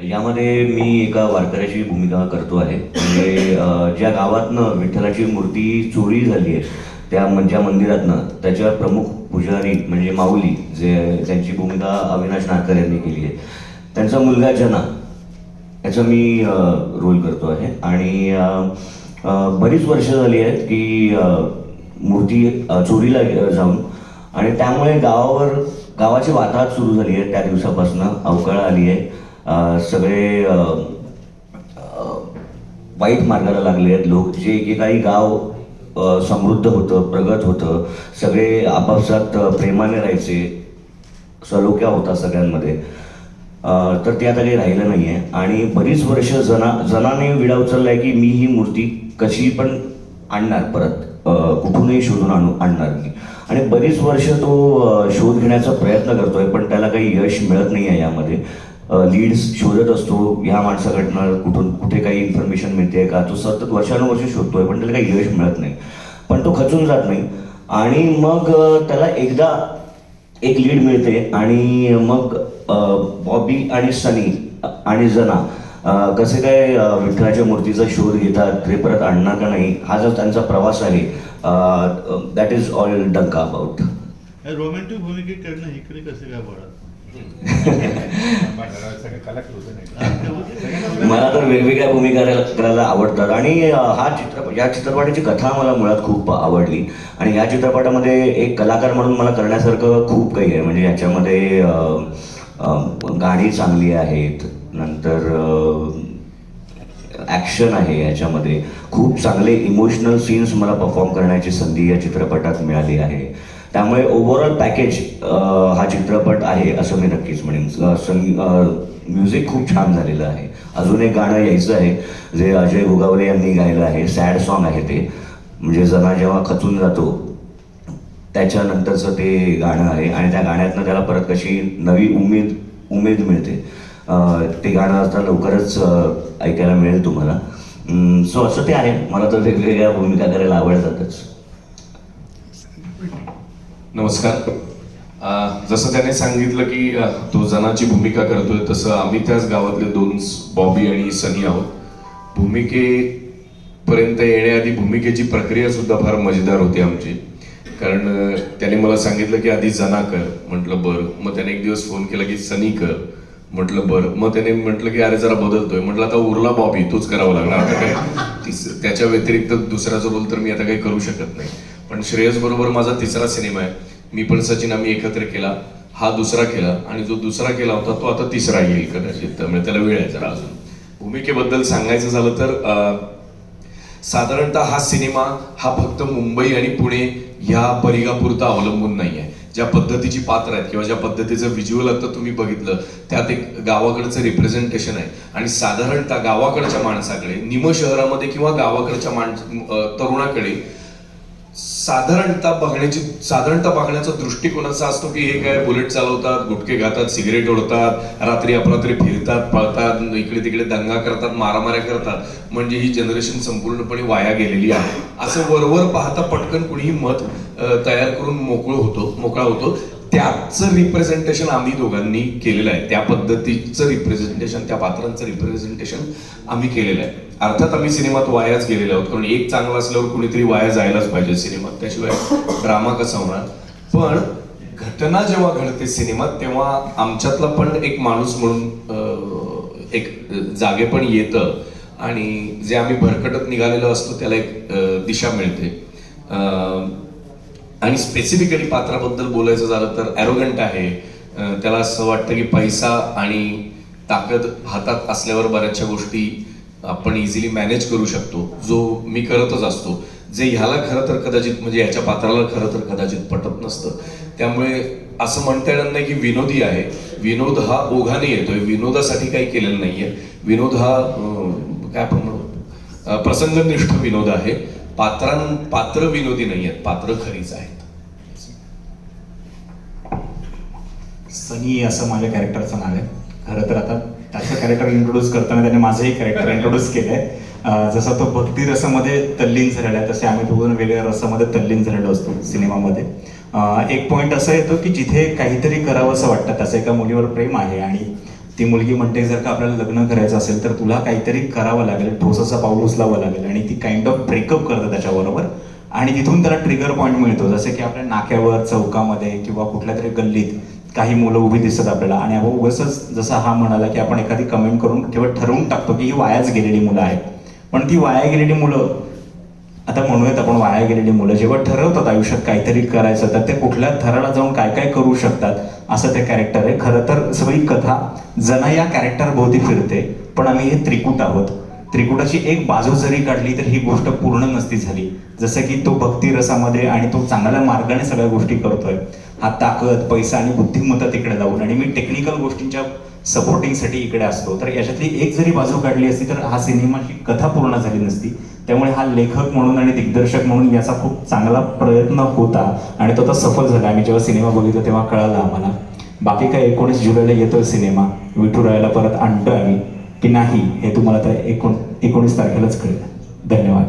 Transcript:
यामध्ये मी एका वारकऱ्याची भूमिका करतो आहे. म्हणजे ज्या गावातनं विठ्ठलाची मूर्ती चोरी झाली आहे त्या ज्या मंदिरातनं त्याच्या प्रमुख पुजारी म्हणजे माऊली जे त्यांची भूमिका अविनाश नारकर यांनी केली आहे. त्यांचा मुलगा जना याचा मी रोल करतो आहे. आणि बरीच वर्ष झाली आहेत की मूर्ती चोरीला जाऊन. आणि त्यामुळे गावावर गावाची वाताहत सुरू झाली आहे. त्या दिवसापासून अवकाळ आली आहे. सगळे वाईट मार्गाला लागले आहेत. लोक जे एकेकाळी गाव समृद्ध होतं प्रगत होतं सगळे आपापसात प्रेमाने राहायचे सलोख्या होता सगळ्यांमध्ये. तर ते आता काही राहिलं नाही आहे आणि बरीच वर्ष जना जनाने विडा उचललाय की मी ही मूर्ती कशी पण आणणार परत. कुठूनही शोधून आणू आणणार मी आणि बरीच वर्ष तो शोध घेण्याचा प्रयत्न करतोय पण त्याला काही यश मिळत नाही आहे यामध्ये. लीड्स शोधत असतो. ह्या माणसाकडनं कुठून कुठे काही इन्फॉर्मेशन मिळते का? तो सतत वर्षानुवर्ष शोधतोय. पण त्याला काही यश मिळत नाही. पण तो खचून जात नाही. आणि मग त्याला एकदा एक लीड मिळते. आणि मग बॉबी आणि सनी आणि जना कसे काय विठ्ठलाच्या मूर्तीचा शोध घेतात ते परत आणणार का नाही? हा जो त्यांचा प्रवास आहे दॅट इज ऑल डंका अबाउट रोमॅन्टिक भूमिके करणं इकडे कसे काय वळत? मला तर वेगवेगळ्या भूमिका करायला- करायला आवडतात. आणि हा चित्रपट या चित्रपटाची कथा मला मुळात खूप आवडली. आणि या चित्रपटामध्ये एक कलाकार म्हणून मला करण्यासारखं खूप काही आहे. म्हणजे याच्यामध्ये गाणी चांगली आहेत. नंतर ॲक्शन आहे याच्यामध्ये. खूप चांगले इमोशनल सीन्स मला परफॉर्म करण्याची संधी या चित्रपटात मिळाली आहे. त्यामुळे ओव्हरऑल पॅकेज हा चित्रपट आहे असं मी नक्कीच म्हणेन. संगी म्युझिक खूप छान झालेलं आहे. अजून एक गाणं यायचं आहे जे अजय गोगावले यांनी गायलं आहे. सॅड सॉन्ग आहे ते. म्हणजे जना जेव्हा खचून जातो त्याच्यानंतरचं ते गाणं आहे आणि त्या गाण्यातनं त्याला परत कशी नवी उमेद उमेद मिळते. ते गाणं आता लवकरच ऐकायला मिळेल तुम्हाला. सो असं ते आहे. मला तर वेगवेगळ्या भूमिका करायला आवडतातच. नमस्कार. जसं त्याने सांगितलं की तो जनाची भूमिका करतोय तसं आम्ही त्याच गावातले दोन बॉबी आणि सनी आहोत. भूमिकेपर्यंत येण्याआधी भूमिकेची प्रक्रिया सुद्धा फार मजेदार होती आमची. कारण त्याने मला सांगितलं की आधी जना कर. म्हटलं बरं. मग त्याने एक दिवस फोन केला की सनी कर. म्हटलं बरं. मग त्याने म्हटलं की अरे जरा बदलतोय. म्हटलं आता उरला बॉबी तूच करावा लागणार. आता काय त्याच्या व्यतिरिक्त दुसऱ्याचा रोल तर मी आता काही करू शकत नाही. पण श्रेयस बरोबर माझा तिसरा सिनेमा आहे. मी पण सचिन आम्ही एकत्र केला. हा दुसरा केला. आणि जो दुसरा केला होता तो आता तिसरा येईल कदाचित. त्यामुळे त्याला वेळ आहे जरा अजून. भूमिकेबद्दल सांगायचं झालं तर साधारणतः हा सिनेमा हा फक्त मुंबई आणि पुणे ह्या परिघापुरता अवलंबून नाही आहे ज्या पद्धतीची पात्र आहेत किंवा ज्या पद्धतीचं व्हिज्युअल आता तुम्ही बघितलं त्यात एक गावाकडचं रिप्रेझेंटेशन आहे. आणि साधारणतः गावाकडच्या माणसाकडे निम शहरामध्ये किंवा गावाकडच्या माणस तरुणाकडे साधारणतः बघण्याची साधारणतः बघण्याचा दृष्टिकोन असा असतो की हे काय बुलेट चालवतात गुटखे खातात सिगरेट ओढतात रात्री अपरात्री फिरतात पळतात इकडे तिकडे दंगा करतात मारामाऱ्या करतात. म्हणजे ही जनरेशन संपूर्णपणे वाया गेलेली आहे. असं वरवर पाहता पटकन कुणीही मत तयार करून मोकळं होतो मोकळा होतो. त्याचं रिप्रेझेंटेशन आम्ही दोघांनी केलेलं आहे. त्या पद्धतीचं रिप्रेझेंटेशन त्या पात्रांचं रिप्रेझेंटेशन आम्ही केलेलं आहे. अर्थात आम्ही सिनेमात वायाच गेलेलो आहोत. कारण एक चांगला असल्यावर कुणीतरी वाया जायलाच पाहिजे सिनेमात. त्याशिवाय ड्रामा कसा होणार? पण घटना जेव्हा घडते सिनेमात तेव्हा आमच्यातला पण एक माणूस म्हणून एक जागे पण येतं. आणि जे आम्ही भरकटत निघालेलो असतो त्याला एक दिशा मिळते. आणि स्पेसिफिकली पात्राबद्दल बोलायचं झालं तर ॲरोगंट आहे. त्याला असं वाटतं की पैसा आणि ताकद हातात असल्यावर बऱ्याचशा गोष्टी आपण इझिली मॅनेज करू शकतो. जो मी करतच असतो. जे ह्याला खरं तर कदाचित म्हणजे याच्या पात्राला खरं तर कदाचित पटत नसतं. त्यामुळे असं म्हणता येणार नाही की विनोदी आहे. विनोद हा ओघाने येतोय. विनोदासाठी काही केलेलं नाहीये. विनोद हा काय आपण म्हणू? प्रसंगनिष्ठ विनोद आहे. पात्रां पात्र विनोदी नाही आहेत पात्र खरीच आहेत. सनी असं माझ्या कॅरेक्टरचं नाव आहे. खरं तर आता त्याचं कॅरेक्टर इंट्रोड्यूस करताना त्याने माझंही कॅरेक्टर इंट्रोड्यूस केलंय. जसं जसा तो भक्ती रसामध्ये तल्लीन झालेला आहे तसे आम्ही दोन वेगळ्या रसामध्ये तल्लीन झालेलो असतो सिनेमामध्ये. एक पॉईंट असा येतो की जिथे काहीतरी करावं असं वाटतं त्याचं एका मुलीवर प्रेम आहे आणि ती मुलगी म्हणते जर का आपल्याला लग्न करायचं असेल तर तुला काहीतरी करावं लागेल ठोस असा पाऊल उचलावं लागेल. आणि ती काइंड ऑफ ब्रेकअप करतं त्याच्याबरोबर. आणि तिथून त्याला ट्रिगर पॉईंट मिळतो जसं की आपल्या नाक्यावर चौकामध्ये किंवा कुठल्या तरी गल्लीत काही मुलं उभी दिसतात आपल्याला. आणि आपण उगसच जसं हा म्हणाला की आपण एखादी कमेंट करून केवळ ठरवून टाकतो की ही वायाच गेलेली मुलं आहेत. पण ती वाया गेलेली मुलं आता म्हणूयात आपण वाया गेलेली मुलं जेव्हा ठरवतात आयुष्यात काहीतरी करायचं तर ते कुठल्या थराला जाऊन काय काय करू शकतात असं ते कॅरेक्टर आहे. खरं तर सगळी कथा जना या कॅरेक्टर भोवती फिरते पण आम्ही हे त्रिकूट आहोत. त्रिकुटाची एक बाजू जरी काढली तर ही गोष्ट पूर्ण नसती झाली. जसं की तो भक्ती रसामध्ये आणि तो चांगल्या मार्गाने सगळ्या गोष्टी करतोय. हा ताकद पैसा आणि बुद्धिमत्ता तिकडे जाऊन आणि मी टेक्निकल गोष्टींच्या सपोर्टिंगसाठी इकडे असतो. तर याच्यातली एक जरी बाजू काढली असती तर हा सिनेमाची कथा पूर्ण झाली नसती. त्यामुळे हा लेखक म्हणून आणि दिग्दर्शक म्हणून याचा खूप चांगला प्रयत्न होता आणि तो तर सफल झाला. आम्ही जेव्हा सिनेमा बघितला तेव्हा कळाला आम्हाला. बाकी काय एकोणीस जुलैला येतोय सिनेमा. विठुरायाला परत आणतोय आम्ही. की नाही हे तुम्हाला तर एकोण एकोणीस तारखेलाच कळेल. धन्यवाद.